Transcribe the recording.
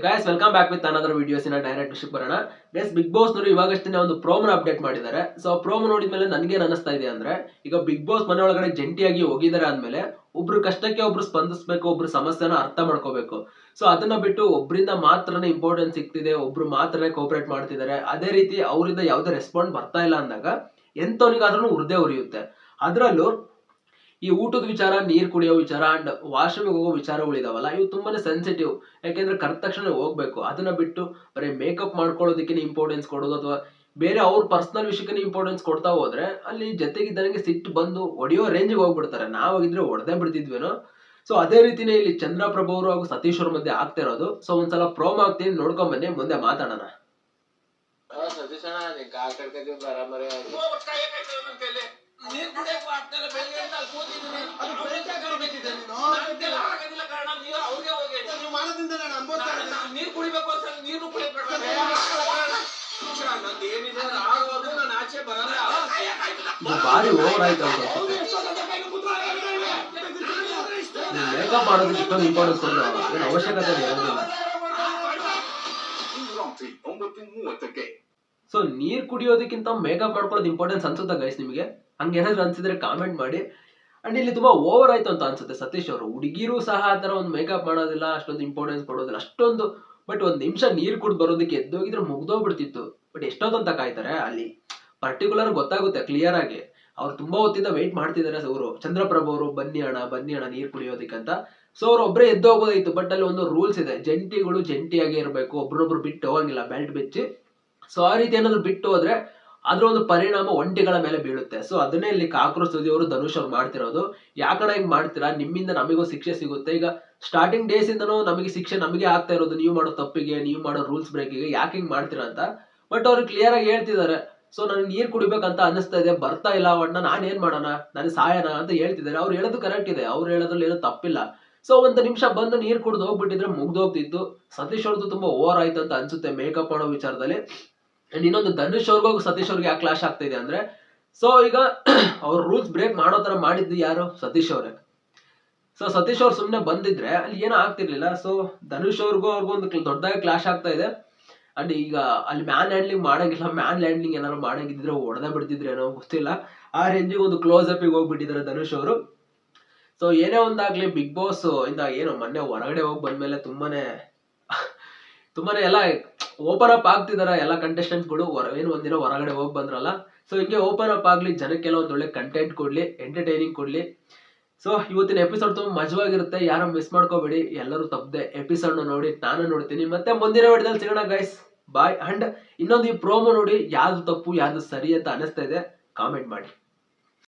Guys welcome back with another videos ಇನ direct ವಿಷಯಕ್ಕೆ ಬರೋಣ. ಗೈಸ್ ಬಿಗ್ ಬಾಸ್ ನವರು ಇವಾಗಷ್ಟೇ ಒಂದು ಪ್ರೋಮನ ಅಪ್ಡೇಟ್ ಮಾಡಿದ್ದಾರೆ. ಸೊ ಪ್ರೋಮೋ ನೋಡಿದ್ಮೇಲೆ ನನಗೆ ಅನಿಸ್ತಾ ಇದೆ ಅಂದ್ರೆ, ಈಗ ಬಿಗ್ ಬಾಸ್ ಮನೆ ಒಳಗಡೆ ಜಂಟಿಯಾಗಿ ಹೋಗಿದ್ದಾರೆ ಅಂದ್ಮೇಲೆ ಒಬ್ರು ಕಷ್ಟಕ್ಕೆ ಒಬ್ರು ಸ್ಪಂದಿಸ್ಬೇಕು, ಒಬ್ರು ಸಮಸ್ಯೆನ ಅರ್ಥ ಮಾಡ್ಕೋಬೇಕು. ಸೊ ಅದನ್ನ ಬಿಟ್ಟು ಒಬ್ರಿಂದ ಮಾತ್ರನೇ ಇಂಪಾರ್ಟೆನ್ಸ್ ಸಿಗ್ತಿದೆ, ಒಬ್ರು ಮಾತ್ರನೇ ಕೋಪರೇಟ್ ಮಾಡ್ತಿದ್ದಾರೆ. ಅದೇ ರೀತಿ ಅವರಿಂದ ಯಾವುದೇ ರೆಸ್ಪಾಂಡ್ ಬರ್ತಾ ಇಲ್ಲ ಅಂದಾಗ ಎಂತವನಿಗಾದ್ರೂ ಉರ್ದೇ ಉರಿಯುತ್ತೆ. ಅದರಲ್ಲೂ ಈ ಊಟದ ವಿಚಾರ ನೀರು ಕುಡಿಯೋ ವಿಚಾರ ಅಂಡ್ ವಾಶ್ರೂಮ್ಗೆ ಹೋಗೋ ವಿಚಾರಗಳಿದಾವಲ್ಲ ಇವು ತುಂಬಾನೇ ಸೆನ್ಸಿಟಿವ್ ಯಾಕೆಂದ್ರೆ ಕರೆದ ತಕ್ಷಣ ಹೋಗ್ಬೇಕು. ಅದನ್ನ ಬಿಟ್ಟು ಬರೀ ಮೇಕಪ್ ಮಾಡ್ಕೊಳ್ಳೋದಕ್ಕೆ ಇಂಪಾರ್ಟೆನ್ಸ್ ಕೊಡೋದು ಅಥವಾ ಬೇರೆ ಅವ್ರ ಪರ್ಸನಲ್ ವಿಷಯಕ್ಕೆ ಇಂಪಾರ್ಟೆನ್ಸ್ ಕೊಡ್ತಾ ಹೋದ್ರೆ ಅಲ್ಲಿ ಜೊತೆಗಿದ್ದನಿಗೆ ಸಿಟ್ಟು ಬಂದು ಹೊಡೆಯೋ ರೇಂಜ್ಗೆ ಹೋಗ್ಬಿಡ್ತಾರೆ. ನಾವಾಗಿದ್ರೆ ಹೊಡೆದೇ ಬಿಡ್ತಿದ್ವೇನೋ? ಸೊ ಅದೇ ರೀತಿನೇ ಇಲ್ಲಿ ಚಂದ್ರಪ್ರಭು ಅವರು ಹಾಗೂ ಸತೀಶ್ ಅವ್ರ ಮಧ್ಯೆ ಆಗ್ತಾ ಇರೋದು. ಸೊ ಒಂದ್ಸಲ ಪ್ರೋಮ್ ಆಗ್ತೀನಿ. ನೋಡ್ಕೊಂಡ್ ಬನ್ನಿ. ಮುಂದೆ ಮಾತಾಡೋಣ. ಸತೀಶ್ ಅದು ಬೆಳಗ್ಗೆ ಕರಿಬೇಕಿದೆ ನೀನು. ನನ್ಗೆಲ್ಲ ಕಾರಣ. ನೀವು ಅವ್ರಿಗೆ ಹೋಗಿ ನೀವು ಮಾಡೋದ್ರಿಂದ ನಾನು ಅನುಭವಿಸ್ತಾ ನಾನು- ಇದ್ದೀನಿ. ನೀರ್ ಕುಡಿಬೇಕು ಅಂತ ನೀರು ಕುಡಿಬೇಕು ನಂದು ಏನಿದೆ ಆಗೋದು ನಾನು ಆಚೆ ಬರಲ್ಲ. ಇದು ಭಾರಿ ಓವರ್ ಆಯ್ತು ಅಂತ ಅನ್ಸುತ್ತೆ ಮೇಕಪ್ ಮಾಡೋದಕ್ಕೆ ಇಷ್ಟೊಂದು ಇಂಪಾರ್ಟೆನ್ಸ್ ಏನು ಅವಶ್ಯಕತೆ ಇರೋದಿಲ್ಲ ಸೊ ನೀರ್ ಕುಡಿಯೋದಕ್ಕಿಂತ ಮೇಕಪ್ ಮಾಡ್ಕೊಳ್ಳೋದು ಇಂಪಾರ್ಟೆನ್ಸ್ ಅನ್ಸುತ್ತಾ ಗೈಸ್ ನಿಮಗೆ? ಹಂಗೇನಾದ್ರು ಅನ್ಸಿದ್ರೆ ಕಾಮೆಂಟ್ ಮಾಡಿ. ಅಂಡ್ ಇಲ್ಲಿ ತುಂಬಾ ಓವರ್ ಆಯ್ತು ಅಂತ ಅನ್ಸುತ್ತೆ. ಸತೀಶ್ ಅವರು ಹುಡುಗಿರು ಸಹ ಆ ತರ ಒಂದು ಮೇಕಪ್ ಮಾಡೋದಿಲ್ಲ, ಅಷ್ಟೊಂದು ಇಂಪಾರ್ಟೆನ್ಸ್ ಕೊಡೋದಿಲ್ಲ, ಅಷ್ಟೊಂದು ಬಟ್ ಒಂದ್ ನಿಮಿಷ ನೀರ್ ಕುಡ್ದು ಬರೋದಕ್ಕೆ ಎದ್ದೋಗಿದ್ರೆ ಮುಗ್ದೋಗ್ಬಿಡ್ತಿತ್ತು. ಬಟ್ ಎಷ್ಟೊತ್ತಂತ ಕಾಯ್ತಾರೆ ಅಲ್ಲಿ? ಪರ್ಟಿಕ್ಯುಲರ್ ಗೊತ್ತಾಗುತ್ತೆ ಕ್ಲಿಯರ್ ಆಗಿ. ಅವ್ರು ತುಂಬಾ ಹೊತ್ತಿಂದ ವೆಯ್ಟ್ ಮಾಡ್ತಿದ್ದಾರೆ ಅವರು ಚಂದ್ರಪ್ರಭು ಅವರು, ಬನ್ನಿ ಅಣ್ಣ ಬನ್ನಿ ಅಣ್ಣ ನೀರ್ ಅಂತ. ಸೊ ಅವ್ರು ಒಬ್ಬರೇ ಎದ್ದು ಹೋಗೋದಾಯ್ತು ಬಟ್ ಅಲ್ಲಿ ಒಂದು ರೂಲ್ಸ್ ಇದೆ. ಜಂಟಿಗಳು ಜಂಟಿಯಾಗಿ ಇರಬೇಕು, ಒಬ್ರೊಬ್ರು ಬಿಟ್ಟು ಹೋಗಂಗಿಲ್ಲ ಬೆಲ್ಟ್ ಬಿಚ್ಚಿ. ಸೊ ಆ ರೀತಿ ಏನಾದ್ರು ಬಿಟ್ಟು ಹೋದ್ರೆ ಅದ್ರ ಒಂದು ಪರಿಣಾಮ ಒಂಟಿಗಳ ಮೇಲೆ ಬೀಳುತ್ತೆ. ಸೊ ಅದನ್ನೇ ಇಲ್ಲಿ ಕಾಕ್ರೋಚ್ ಸುದಿಯವರು ಧನುಷ್ ಅವ್ರು ಮಾಡ್ತಿರೋದು. ಯಾಕಣ ಹಿಂಗ್ ಮಾಡ್ತೀರಾ? ನಿಮ್ಮಿಂದ ನಮಗೂ ಶಿಕ್ಷೆ ಸಿಗುತ್ತೆ. ಈಗ ಸ್ಟಾರ್ಟಿಂಗ್ ಡೇಸ್ ಇಂದನೂ ನಮಗೆ ಶಿಕ್ಷೆ ನಮಗೆ ಆಗ್ತಾ ಇರೋದು. ನೀವು ಮಾಡೋ ತಪ್ಪಿಗೆ, ನೀವು ಮಾಡೋ ರೂಲ್ಸ್ ಬ್ರೇಕಿಗೆ ಯಾಕೆ ಹಿಂಗ್ ಮಾಡ್ತೀರಾ ಅಂತ. ಬಟ್ ಅವ್ರು ಕ್ಲಿಯರ್ ಆಗಿ ಹೇಳ್ತಿದ್ದಾರೆ. ಸೊ ನನಗೆ ನೀರು ಕುಡಿಬೇಕಂತ ಅನಿಸ್ತಾ ಇದೆ. ಬರ್ತಾ ಇಲ್ಲ ಅಣ್ಣ ನಾನು ಏನ್ ಮಾಡೋಣ? ನನಗೆ ಸಾಯನ ಅಂತ ಹೇಳ್ತಿದ್ದಾರೆ. ಅವ್ರು ಹೇಳೋದು ಕರೆಕ್ಟ್ ಇದೆ. ಅವ್ರು ಹೇಳೋದ್ರಲ್ಲಿ ಏನೂ ತಪ್ಪಿಲ್ಲ. ಸೊ ಒಂದು ನಿಮಿಷ ಬಂದು ನೀರು ಕುಡ್ದು ಹೋಗ್ಬಿಟ್ಟಿದ್ರೆ ಮುಗ್ದೋಗ್ತಿತ್ತು ಸತೀಶ್ ಅವ್ರದ್ದು ತುಂಬಾ ಓವರ್ ಆಯ್ತು ಅಂತ ಅನ್ಸುತ್ತೆ. ಮೇಕಪ್ ಮಾಡೋ ವಿಚಾರದಲ್ಲಿ. ಅಂಡ್ ಇನ್ನೊಂದು ಧನುಷ್ ಅವ್ರಿಗೂ ಸತೀಶ್ ಅವ್ರಿಗೆ ಯಾಕೆ ಕ್ಲಾಶ್ ಆಗ್ತಾ ಇದೆ ಅಂದ್ರೆ ಸೊ ಈಗ ಅವ್ರ ರೂಲ್ಸ್ ಬ್ರೇಕ್ ಮಾಡೋ ತರ ಮಾಡಿದ್ದು ಯಾರು? ಸತೀಶ್ ಅವರೇ. ಸೊ ಸತೀಶ್ ಅವ್ರು ಸುಮ್ಮನೆ ಬಂದಿದ್ರೆ ಅಲ್ಲಿ ಏನೂ ಆಗ್ತಿರ್ಲಿಲ್ಲ. ಸೊ ಧನುಷ್ ಅವ್ರಿಗೂ ಅವ್ರಿಗೂ ಒಂದು ದೊಡ್ಡದಾಗಿ ಕ್ಲಾಶ್ ಆಗ್ತಾ ಇದೆ. ಅಂಡ್ ಈಗ ಅಲ್ಲಿ ಮ್ಯಾನ್ ಹ್ಯಾಂಡ್ಲಿಂಗ್ ಮಾಡಂಗಿಲ್ಲ. ಮ್ಯಾನ್ ಲ್ಯಾಂಡ್ಲಿಂಗ್ ಏನಾದ್ರು ಮಾಡಂಗಿದ್ರೆ ಹೊಡೆದ ಬಿಡ್ತಿದ್ರೆ ಏನೋ ಗೊತ್ತಿಲ್ಲ. ಆ ರೇಂಜಿಗೆ ಒಂದು ಕ್ಲೋಸ್ ಅಪ್ ಹೋಗ್ಬಿಟ್ಟಿದ್ದಾರೆ ಧನುಷ್ ಅವರು. ಸೊ ಏನೇ ಒಂದಾಗ್ಲಿ ಬಿಗ್ ಬಾಸ್ ಇಂದ ಏನು ಮೊನ್ನೆ ಹೊರಗಡೆ ಹೋಗಿ ಬಂದ್ಮೇಲೆ ತುಂಬಾನೇ ತುಂಬಾನೇ ಎಲ್ಲ ಓಪನ್ ಅಪ್ ಆಗ್ತಿದಾರೆ ಎಲ್ಲ ಕಂಟೆಸ್ಟೆಂಟ್ಸ್ಗಳು ಏನು ಒಂದಿನ ಹೊರಗಡೆ ಹೋಗಿ ಬಂದ್ರಲ್ಲ. ಸೊ ಹಿಂಗೆ ಓಪನ್ ಅಪ್ ಆಗ್ಲಿ ಜನಕ್ಕೆಲ್ಲ ಒಂದು ಒಳ್ಳೆ ಕಂಟೆಂಟ್ ಕೊಡ್ಲಿ ಎಂಟರ್ಟೈನಿಂಗ್ ಕೊಡ್ಲಿ. ಸೊ ಇವತ್ತಿನ ಎಪಿಸೋಡ್ ತುಂಬಾ ಮಜವಾಗಿರುತ್ತೆ. ಯಾರು ಮಿಸ್ ಮಾಡ್ಕೋಬೇಡಿ. ಎಲ್ಲರೂ ತಪ್ಪದೆ. ಎಪಿಸೋಡ್ ನೋಡಿ, ನಾನು ನೋಡ್ತೀನಿ. ಮತ್ತೆ ಮುಂದಿನ ವಿಡಿಯೋದಲ್ಲಿ ಸಿಗೋಣ ಗೈಸ್ ಬಾಯ್ ಅಂಡ್ ಇನ್ನೊಂದು ಈ ಪ್ರೋಮೋ ನೋಡಿ, ಯಾವ್ದು ತಪ್ಪು, ಯಾವ್ದು ಸರಿ ಅಂತ ಅನಿಸ್ತಾ ಇದೆ. ಕಾಮೆಂಟ್ ಮಾಡಿ.